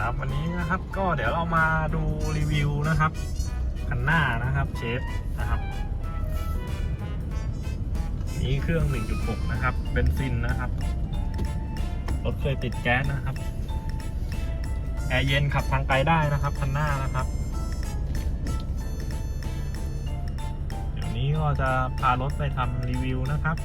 ครับวันนี้นะครับก็เดี๋ยวเรามาดูรีวิวนะครับคันหน้านะครับเชฟนะครับนี่เครื่อง 1.6 นะครับเบนซินนะครับรถเคยติดแก๊สนะครับแอร์เย็นขับทางไกลได้นะครับคันหน้านะครับเดี๋ยวนี้ก็จะพารถไปทำรีวิวนะครับ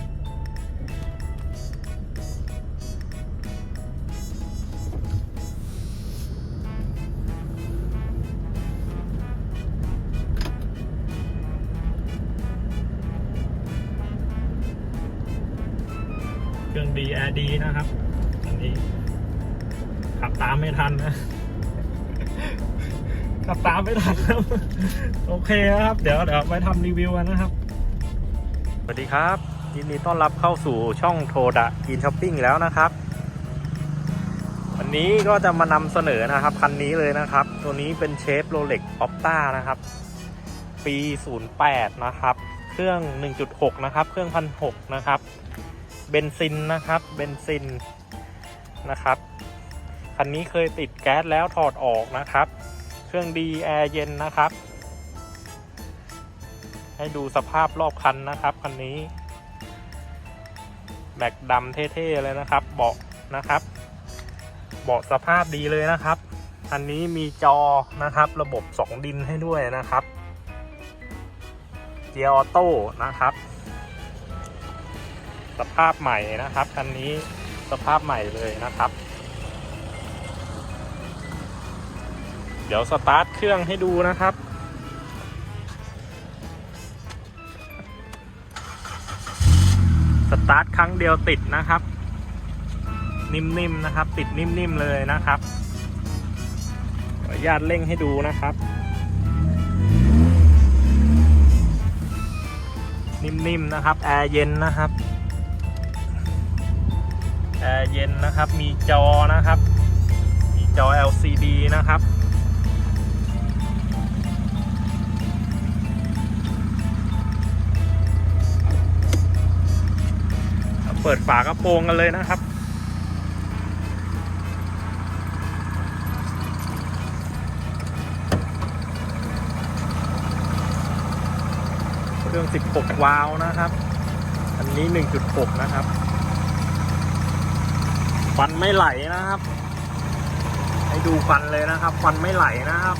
เครื่องดีแอร์ดีนะครับอันนี้ขับตามไม่ทันนะขับตามไม่ทันครับ โอเคนะครับ เดี๋ยวเดี๋ยวไปทำรีวิวกันนะครับ สวัสดีครับยินดีต้อนรับเข้าสู่ช่องโทดะกินช้อปปิ้งแล้วนะครับ วันนี้ก็จะมานำเสนอนะครับ คันนี้เลยนะครับ ตัวนี้เป็นเชฟโรเล็กออปต้านะครับ ปี 08 นะครับ เครื่อง 1.6 นะครับ เครื่อง1,600นะครับ เบนซินนะครับ เบนซินนะครับ คันนี้เคยติดแก๊สแล้วถอดออกนะครับ เครื่องดีแอร์เย็นนะครับ ให้ดูสภาพรอบคันนะครับคันนี้แม็กดำเท่ๆเลยนะครับ เบาะนะครับ เบาะสภาพดีเลยนะครับคันนี้มีจอนะครับ ระบบ 2 ดินให้ด้วยนะครับ เกียร์ออโต้นะครับ สภาพใหม่นะครับคันนี้สภาพใหม่เลยนะครับ เดี๋ยวสตาร์ทเครื่องให้ดูนะครับสตาร์ทครั้งเดียวติดนะครับ นิ่มๆนะครับ ติดนิ่มๆเลยนะครับขออนุญาตเร่งให้ดูนะครับ นิ่มๆนะครับแอร์เย็นนะครับ แอร์เย็นนะครับ มีจอนะครับ มีจอ LCD นะครับ เปิดฝากระโปรงกันเลยนะครับเครื่อง 16 วาล์วนะครับ อันนี้ 1.6 นะครับ ฟันไม่ไหลนะครับ ให้ดูฟันเลยนะครับ ฟันไม่ไหลนะครับ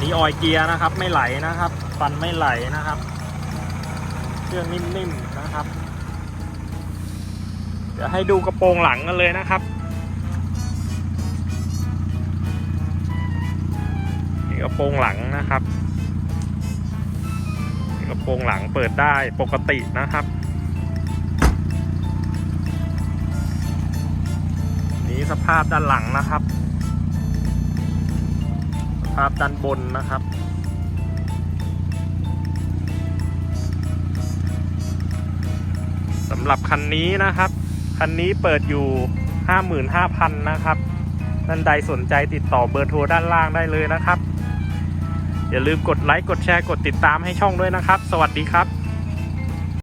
นนี้ออยเกียร์นะครับ ไม่ไหลนะครับ ฟันไม่ไหลนะครับ เครื่องนิ่มๆนะครับ เดี๋ยวให้ดูกระโปรงหลังกันเลยนะครับนี่กระโปรงหลังนะครับกระโปรงหลังเปิดได้ปกตินะครับ สภาพด้านหลังนะครับ สภาพด้านบนนะครับ สำหรับคันนี้นะครับ คันนี้เปิดอยู่ 55,000 นะครับท่านใดสนใจติดต่อเบอร์โทรด้านล่างได้เลยนะครับ อย่าลืมกดไลค์ กดแชร์ กดติดตามให้ช่องด้วยนะครับ สวัสดีครับ